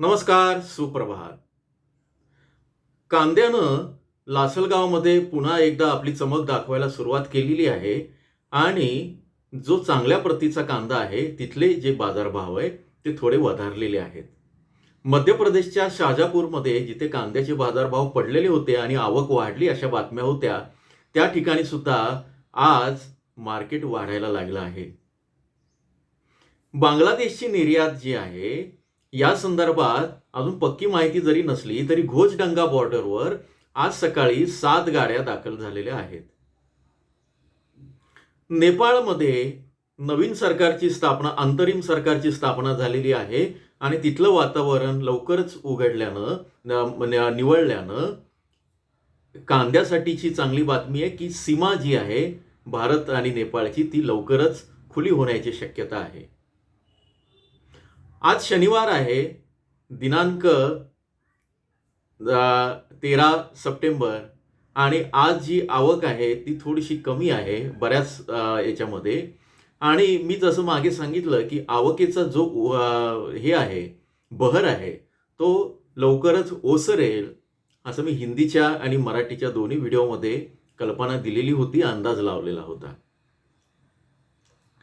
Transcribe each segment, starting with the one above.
नमस्कार सुप्रभात. कांद्यानं लासलगावमध्ये पुन्हा एकदा आपली चमक दाखवायला सुरुवात केलेली आहे आणि जो चांगल्या प्रतीचा कांदा आहे तिथले जे बाजारभाव आहे ते थोडे वधारलेले आहेत. मध्य प्रदेशच्या शाजापूरमध्ये जिथे कांद्याचे बाजारभाव पडलेले होते आणि आवक वाढली अशा बातम्या होत्या त्या ठिकाणी सुद्धा आज मार्केट वाढायला लागलं आहे. बांगलादेशची निर्यात जी आहे या संदर्भात अजून पक्की माहिती जरी नसली तरी घोजडंगा बॉर्डरवर आज सकाळी सात गाड्या दाखल झालेल्या आहेत. नेपाळमध्ये नवीन सरकारची स्थापना अंतरिम सरकारची स्थापना झालेली आहे आणि तिथलं वातावरण लवकरच उघडल्यानं निवडल्यानं निवळल्यानं कांद्यासाठीची चांगली बातमी आहे की सीमा जी आहे भारत आणि नेपाळची ती लवकरच खुली होण्याची शक्यता आहे. आज शनिवार आहे दिनांक तेरा सप्टेंबर आणि आज जी आवक आहे ती थोडीशी कमी आहे बऱ्याच याच्यामध्ये. आणि मी जसं मागे सांगितलं की आवकेचा जो हे आहे बहर आहे तो लवकरच ओसरेल असं मी हिंदीच्या आणि मराठीच्या दोन्ही व्हिडिओमध्ये कल्पना दिलेली होती अंदाज लावलेला होता.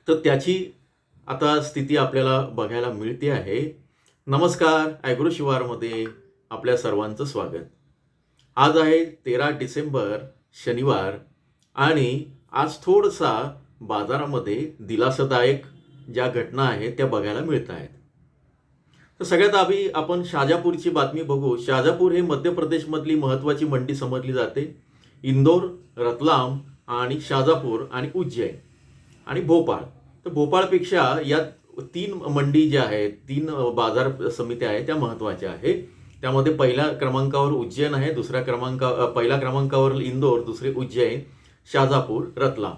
तर त्याची आता स्थिती आपल्याला बघायला मिळते आहे. नमस्कार ॲग्रो शिवारमध्ये आपल्या सर्वांचं स्वागत. आज आहे तेरा डिसेंबर शनिवार आणि आज थोडसा बाजारामध्ये दिलासादायक ज्या घटना आहेत त्या बघायला मिळत आहेत. तर सगळ्यात आधी आपण शाजापूरची बातमी बघू. शाजापूर हे मध्य प्रदेशमधली महत्त्वाची मंडी समजली जाते. इंदोर रतलाम आणि शाजापूर आणि उज्जैन आणि भोपाळ. तर भोपाळपेक्षा या तीन मंडी ज्या आहेत तीन बाजार समित्या आहेत त्या महत्त्वाच्या आहेत. त्यामध्ये पहिल्या क्रमांकावर उज्जैन आहे दुसऱ्या क्रमांका पहिल्या क्रमांकावर इंदोर दुसरे उज्जैन शाजापूर रतलाम.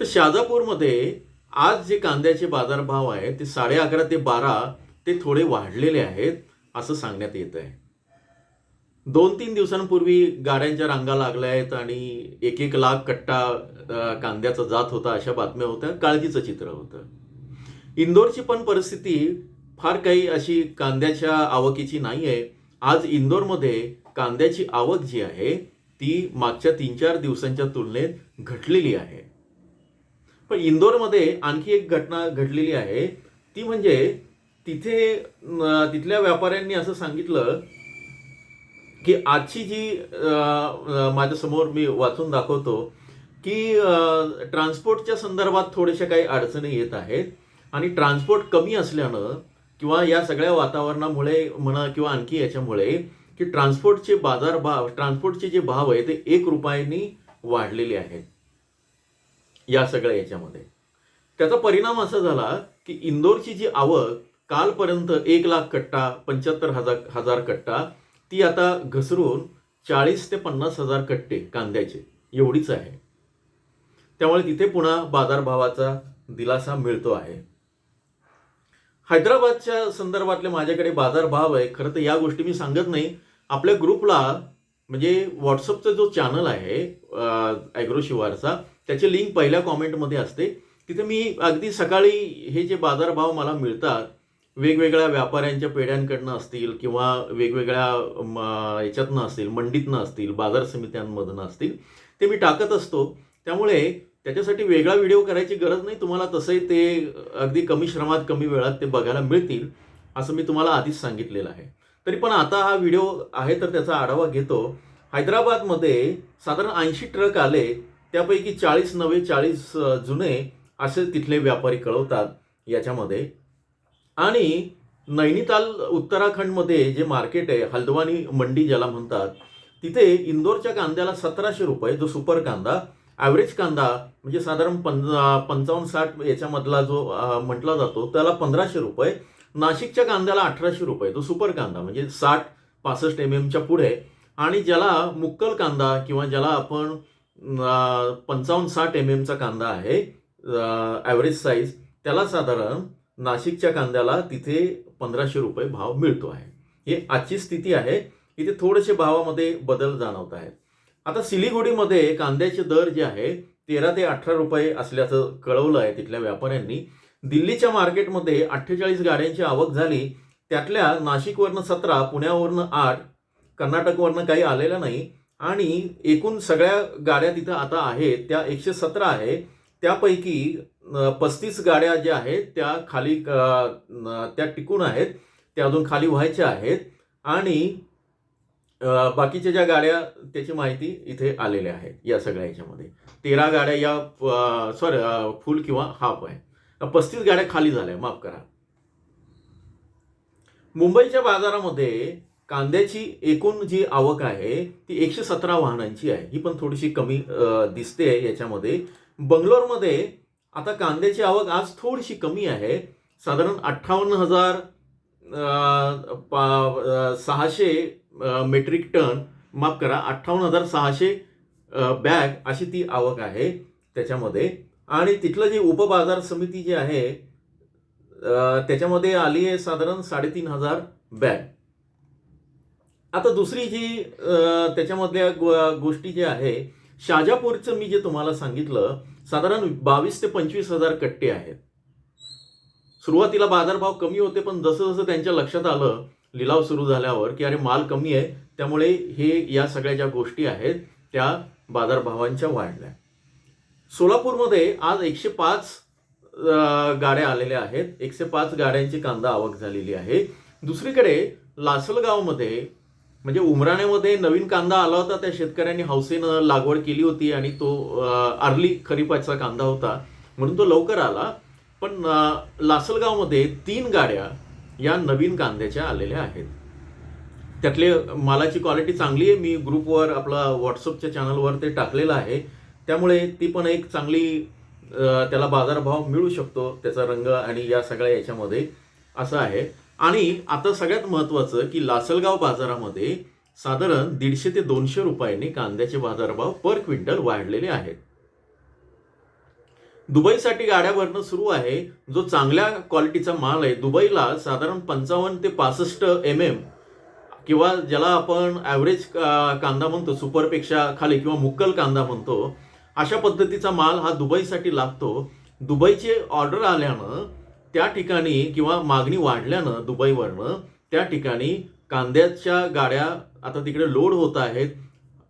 तर शाजापूरमध्ये आज जे कांद्याचे बाजारभाव आहेत ते साडे अकरा ते बारा ते थोडे वाढलेले आहेत असं सांगण्यात येत आहे दोन तीन दिवसांपूर्वी गाड्यांच्या रांगा लागल्या आहेत आणि एक एक लाख कट्टा कांद्याचा जात होता अशा बातम्या होत्या. काळजीचं चित्र होतं. इंदोरची पण परिस्थिती फार काही अशी कांद्याच्या आवकीची नाही आहे आज इंदोरमध्ये कांद्याची आवक जी आहे ती मागच्या तीन चार दिवसांच्या तुलनेत घटलेली आहे. पण इंदोरमध्ये आणखी एक घटना घडलेली आहे. ती म्हणजे तिथे तिथल्या व्यापाऱ्यांनी असं सांगितलं की आजची जी माझ्यासमोर मी वाचून दाखवतो की ट्रान्सपोर्टच्या संदर्भात थोड्याशा काही अडचणी येत आहेत आणि ट्रान्सपोर्ट कमी असल्यानं किंवा या सगळ्या वातावरणामुळे म्हणा किंवा आणखी याच्यामुळे की ट्रान्सपोर्टचे बाजार भाव ट्रान्सपोर्टचे जे भाव आहे ते एक रुपयांनी वाढलेले आहेत. या सगळ्या याच्यामध्ये. त्याचा परिणाम असा झाला की इंदोरची जी आवक कालपर्यंत एक लाख कट्टा पंच्याहत्तर हजार हजार कट्टा ती आता घसरून चाळीस ते पन्नास हजार कट्टे कांद्याचे एवढीच आहे. त्यामुळे तिथे पुन्हा बाजारभावाचा दिलासा मिळतो आहे. हैदराबादच्या संदर्भातले माझ्याकडे बाजारभाव आहे खरं तर या गोष्टी मी सांगत नाही. आपल्या ग्रुपला म्हणजे व्हॉट्सअपचा जो चॅनल आहे ॲग्रो शिवारचा त्याची लिंक पहिल्या कॉमेंटमध्ये असते. तिथे मी अगदी सकाळी हे जे बाजारभाव मला मिळतात वेगवेगळ्या व्यापाऱ्यांच्या पेढ्यांकडनं असतील किंवा वेगवेगळ्या म, याच्यातनं असतील मंडीतनं असतील बाजार समित्यांमधनं असतील ते मी टाकत असतो. त्यामुळे त्याच्यासाठी वेगळा व्हिडिओ करायची गरज नाही. तुम्हाला तसंही ते अगदी कमी श्रमात कमी वेळात ते बघायला मिळतील असं मी तुम्हाला आधीच सांगितलेलं आहे. तरी पण आता हा व्हिडिओ आहे तर त्याचा आढावा घेतो. हैदराबादमध्ये साधारण ऐंशी ट्रक आले त्यापैकी चाळीस नवे चाळीस जुने असे तिथले व्यापारी कळवतात याच्यामध्ये. आणि नैनिताल उत्तराखंडमध्ये जे मार्केट आहे हल्द्वानी मंडी ज्याला म्हणतात तिथे इंदोरच्या कांद्याला सतराशे रुपये जो सुपर कांदा ॲव्हरेज कांदा म्हणजे साधारण पं पंचावन्न साठ याच्यामधला जो म्हटला जातो त्याला पंधराशे रुपये नाशिकच्या कांद्याला अठराशे रुपये तो सुपर कांदा म्हणजे साठ पासष्ट एम एमच्या पुढे आणि ज्याला मुक्कल कांदा किंवा ज्याला आपण पंचावन्न साठ एम एमचा कांदा आहे ॲव्हरेज साईज त्याला साधारण नाशिकच्या कांद्याला तिथे पंधराशे रुपये भाव मिळतो आहे. ही आजची स्थिती आहे. इथे थोडेसे भावामध्ये बदल जाणवत आहेत. आता सिलिगुडीमध्ये कांद्याचे दर जे आहे तेरा ते अठरा रुपये असल्याचं कळवलं आहे तिथल्या व्यापाऱ्यांनी. दिल्लीच्या मार्केटमध्ये अठ्ठेचाळीस गाड्यांची आवक झाली. त्यातल्या नाशिकवरनं सतरा पुण्यावरनं आठ कर्नाटकवरनं काही आलेलं नाही. आणि एकूण सगळ्या गाड्या तिथं आता आहेत त्या एकशे सतरा आहे. त्यापैकी पस्तीस गाड्या ज्या आहेत त्या खाली त्या टिकून आहेत त्या अजून खाली व्हायच्या आहेत आणि बाकीच्या ज्या गाड्या त्याची माहिती इथे आलेल्या आहेत या सगळ्या ह्याच्यामध्ये तेरा गाड्या या सॉरी फुल किंवा हाफ आहे. पस्तीस गाड्या खाली झाल्या माफ करा. मुंबईच्या बाजारामध्ये कांद्याची एकूण जी आवक आहे ती एकशे सतरा वाहनांची आहे. ही पण थोडीशी कमी दिसते याच्यामध्ये. बंगलोरमध्ये आता कांद्याची आवक आज थोडीशी कमी आहे. साधारण अठ्ठावन्न हजार सहाशे मेट्रिक टन माफ करा अठ्ठावन्न हजार सहाशे बॅग अशी ती आवक आहे त्याच्यामध्ये. आणि तिथलं जे उपबाजार समिती जी आहे त्याच्यामध्ये आली आहे साधारण साडेतीन हजार बॅग. आता दुसरी जी त्याच्यामधल्या गो- गोष्टी ज्या आहे शाजापूरचं मी जे तुम्हाला सांगितलं साधारण बावीस ते पंचवीस हजार कट्टे आहेत. सुरुवातीला बाजारभाव कमी होते पण जसं जसं त्यांच्या लक्षात आलं लिलाव सुरू झाल्यावर की अरे माल कमी आहे त्यामुळे हे या सगळ्या ज्या गोष्टी आहेत त्या बाजारभावांच्या वाढल्या. सोलापूरमध्ये आज एकशे पाच गाड्या आलेल्या आहेत. एकशे पाच गाड्यांची कांदा आवक झालेली आहे. दुसरीकडे लासलगावमध्ये म्हणजे उमराण्यामध्ये नवीन कांदा आला होता त्या शेतकऱ्यांनी हौसेनं लागवड केली होती आणि तो अर्ली खरीपाचा कांदा होता. म्हणून तो लवकर आला. पण लासलगावमध्ये तीन गाड्या या नवीन कांद्याच्या आलेल्या आहेत. त्यातले मालाची क्वालिटी चांगली आहे. मी ग्रुपवर आपला व्हॉट्सअपच्या चॅनलवर ते टाकलेलं आहे. त्यामुळे ती पण एक चांगली त्याला बाजारभाव मिळू शकतो त्याचा रंग आणि या सगळ्या याच्यामध्ये असं आहे. आणि आता सगळ्यात महत्त्वाचं की लासलगाव बाजारामध्ये साधारण दीडशे ते दोनशे रुपयांनी कांद्याचे बाजारभाव पर क्विंटल वाढलेले आहेत. दुबईसाठी गाड्या भरणं सुरू आहे. जो चांगल्या क्वालिटीचा माल आहे दुबईला साधारण पंचावन्न ते पासष्ट एम एम किंवा ज्याला आपण ॲव्हरेज कांदा म्हणतो सुपरपेक्षा खाली किंवा मुक्कल कांदा म्हणतो अशा पद्धतीचा माल हा दुबईसाठी लागतो. दुबईची ऑर्डर आल्यानं त्या ठिकाणी किंवा मागणी वाढल्यानं दुबईवरनं त्या ठिकाणी कांद्याच्या गाड्या आता तिकडे लोड होत आहेत.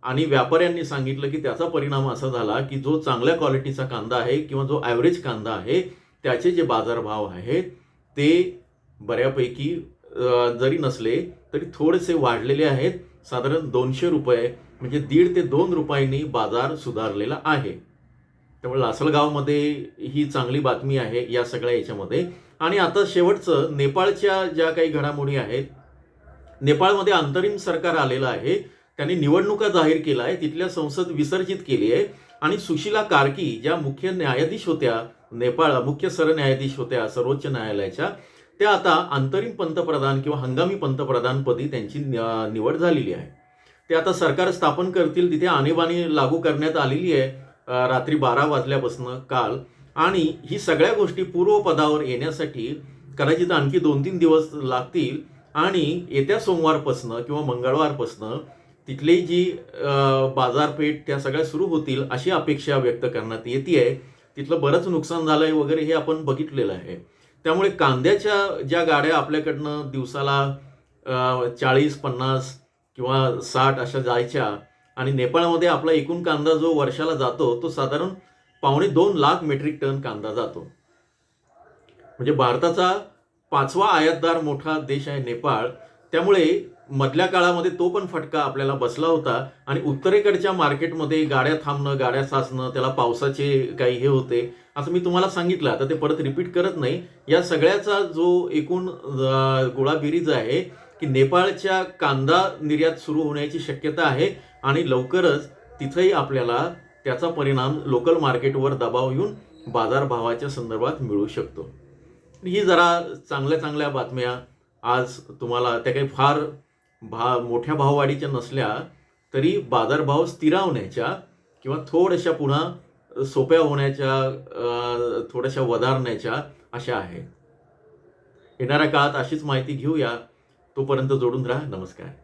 आणि व्यापाऱ्यांनी सांगितलं की त्याचा परिणाम असा झाला की जो चांगल्या क्वालिटीचा कांदा आहे किंवा जो ॲव्हरेज कांदा आहे त्याचे जे बाजारभाव आहेत ते बऱ्यापैकी जरी नसले तरी थोडेसे वाढलेले आहेत. साधारण दोनशे रुपये म्हणजे दीड ते दोन रुपयांनी बाजार सुधारलेला आहे. त्यामुळे लासलगावमध्ये ही चांगली बातमी आहे या सगळ्या याच्यामध्ये. आणि आता शेवटचं नेपाळच्या ज्या काही घडामोडी आहेत नेपाळमध्ये अंतरिम सरकार आलेलं आहे. त्यांनी निवडणुका जाहीर केला आहे तिथल्या संसद विसर्जित केली आहे. आणि सुशीला कार्की ज्या मुख्य न्यायाधीश होत्या नेपाळ मुख्य सरन्यायाधीश होत्या सर्वोच्च न्यायालयाच्या त्या आता अंतरिम पंतप्रधान किंवा हंगामी पंतप्रधानपदी त्यांची निवड झालेली आहे. ते आता सरकार स्थापन करतील तिथे आणीबाणी लागू करण्यात आलेली आहे. रात्री बारा वाजल्यापासून काल. आणि ही सगळ्या गोष्टी पूर्वपदावर येण्यासाठी कदाचित आणखी दोन तीन दिवस लागतील. आणि येत्या सोमवारपासनं किंवा मंगळवारपासनं तिथली जी बाजारपेठ त्या सगळ्या सुरू होतील अशी अपेक्षा व्यक्त करण्यात येते आहे तिथलं बरंच नुकसान झालं आहे वगैरे हे आपण बघितलेलं आहे. त्यामुळे कांद्याच्या ज्या गाड्या आपल्याकडनं दिवसाला चाळीस पन्नास किंवा साठ अशा जायच्या आणि नेपाळमध्ये आपला एकूण कांदा जो वर्षाला जातो तो साधारण पावणे दोन लाख मेट्रिक टन कांदा जातो. म्हणजे भारताचा पाचवा आयातदार मोठा देश आहे नेपाळ. त्यामुळे मधल्या काळामध्ये तो पण फटका आपल्याला बसला होता. आणि उत्तरेकडच्या मार्केटमध्ये गाड्या थांबणं गाड्या साचणं त्याला पावसाचे काही हे होते असं मी तुम्हाला सांगितलं. आता ते परत रिपीट करत नाही. या सगळ्याचा जो एकूण गोळाबिरीज आहे की नेपाळच्या कांदा निर्यात सुरू होण्याची शक्यता आहे आणि लवकरच तिथंही आपल्याला त्याचा परिणाम लोकल मार्केटवर दबाव येऊन बाजारभावाच्या संदर्भात मिळू शकतो. ही जरा चांगल्या चांगल्या बातम्या आज तुम्हाला त्या काही फार भा मोठ्या भाववाढीच्या नसल्या तरी बाजारभाव स्थिरावण्याच्या किंवा थोड्याशा पुन्हा सोप्या होण्याच्या थोड्याशा वधारण्याच्या अशा आहेत. येणाऱ्या काळात अशीच माहिती घेऊया. तोपर्यंत जोडून राहा. नमस्कार.